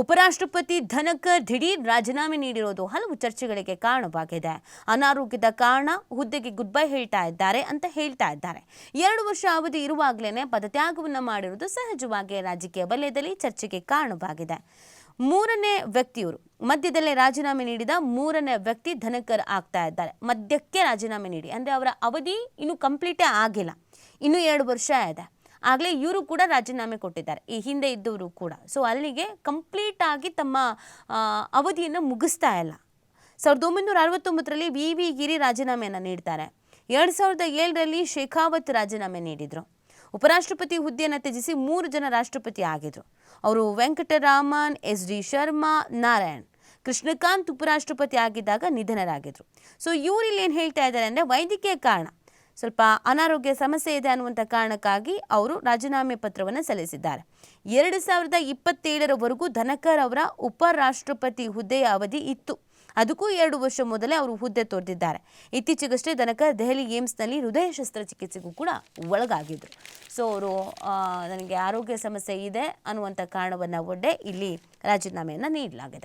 ಉಪರಾಷ್ಟ್ರಪತಿ ಧನಕರ್ ದಿಢೀರ್ ರಾಜೀನಾಮೆ ನೀಡಿರೋದು ಹಲವು ಚರ್ಚೆಗಳಿಗೆ ಕಾರಣವಾಗಿದೆ. ಅನಾರೋಗ್ಯದ ಕಾರಣ ಹುದ್ದೆಗೆ ಗುಡ್ ಬೈ ಹೇಳ್ತಾ ಇದ್ದಾರೆ ಅಂತ ಹೇಳ್ತಾ ಇದ್ದಾರೆ. ಎರಡು ವರ್ಷ ಅವಧಿ ಇರುವಾಗಲೇ ಪದತ್ಯಾಗವನ್ನು ಮಾಡಿರುವುದು ಸಹಜವಾಗಿ ರಾಜಕೀಯ ವಲಯದಲ್ಲಿ ಚರ್ಚೆಗೆ ಕಾರಣವಾಗಿದೆ. ಮೂರನೇ ವ್ಯಕ್ತಿಯವರು, ಮಧ್ಯದಲ್ಲೇ ರಾಜೀನಾಮೆ ನೀಡಿದ ಮೂರನೇ ವ್ಯಕ್ತಿ ಧನಕರ್ ಆಗ್ತಾ ಇದ್ದಾರೆ. ಮಧ್ಯಕ್ಕೆ ರಾಜೀನಾಮೆ ನೀಡಿ, ಅಂದರೆ ಅವರ ಅವಧಿ ಇನ್ನೂ ಕಂಪ್ಲೀಟೇ ಆಗಿಲ್ಲ. ಇನ್ನೂ ಎರಡು ವರ್ಷ ಇದೆ. ಆಗಲೇ ಇವರು ಕೂಡ ರಾಜೀನಾಮೆ ಕೊಟ್ಟಿದ್ದಾರೆ. ಈ ಹಿಂದೆ ಇದ್ದವರು ಕೂಡ. ಸೊ ಅಲ್ಲಿಗೆ ಕಂಪ್ಲೀಟ್ ಆಗಿ ತಮ್ಮ ಅವಧಿಯನ್ನು ಮುಗಿಸ್ತಾ ಇಲ್ಲ. ಸಾವಿರದ ಒಂಬೈನೂರ ಅರವತ್ತೊಂಬತ್ತರಲ್ಲಿ ವಿ ವಿ ಗಿರಿ ರಾಜೀನಾಮೆಯನ್ನು ನೀಡ್ತಾರೆ. ಎರಡು ಸಾವಿರದ ಏಳರಲ್ಲಿ ಶೇಖಾವತ್ ರಾಜೀನಾಮೆ ನೀಡಿದರು. ಉಪರಾಷ್ಟ್ರಪತಿ ಹುದ್ದೆಯನ್ನು ತ್ಯಜಿಸಿ ಮೂರು ಜನ ರಾಷ್ಟ್ರಪತಿ ಆಗಿದ್ರು. ಅವರು ವೆಂಕಟರಾಮನ್ ಎಸ್ ಡಿ ಶರ್ಮಾ, ನಾರಾಯಣ್. ಕೃಷ್ಣಕಾಂತ್ ಉಪರಾಷ್ಟ್ರಪತಿ ಆಗಿದ್ದಾಗ ನಿಧನರಾಗಿದ್ರು. ಸೊ ಇವರು ಇಲ್ಲಿ ಏನು ಹೇಳ್ತಾ ಇದ್ದಾರೆ ಅಂದರೆ ವೈದ್ಯಕೀಯ ಕಾರಣ. ಸ್ವಲ್ಪ ಅನಾರೋಗ್ಯ ಸಮಸ್ಯೆ ಇದೆ ಅನ್ನುವಂಥ ಕಾರಣಕ್ಕಾಗಿ ಅವರು ರಾಜೀನಾಮೆ ಪತ್ರವನ್ನು ಸಲ್ಲಿಸಿದ್ದಾರೆ. ಎರಡು ಸಾವಿರದ ಇಪ್ಪತ್ತೇಳರವರೆಗೂ ಧನಕರ್ ಅವರ ಉಪರಾಷ್ಟ್ರಪತಿ ಹುದ್ದೆಯ ಅವಧಿ ಇತ್ತು. ಅದಕ್ಕೂ ಎರಡು ವರ್ಷ ಮೊದಲೇ ಅವರು ಹುದ್ದೆ ತೊರೆದಿದ್ದಾರೆ. ಇತ್ತೀಚೆಗಷ್ಟೇ ಧನಕರ್ ದೆಹಲಿ ಏಮ್ಸ್ನಲ್ಲಿ ಹೃದಯ ಶಸ್ತ್ರಚಿಕಿತ್ಸೆಗೂ ಕೂಡ ಒಳಗಾಗಿದ್ದರು ಸೊ ಅವರು ನನಗೆ ಆರೋಗ್ಯ ಸಮಸ್ಯೆ ಇದೆ ಅನ್ನುವಂಥ ಕಾರಣವನ್ನು ಒಡ್ಡೆ ಇಲ್ಲಿ ರಾಜೀನಾಮೆಯನ್ನು ನೀಡಲಾಗಿದೆ.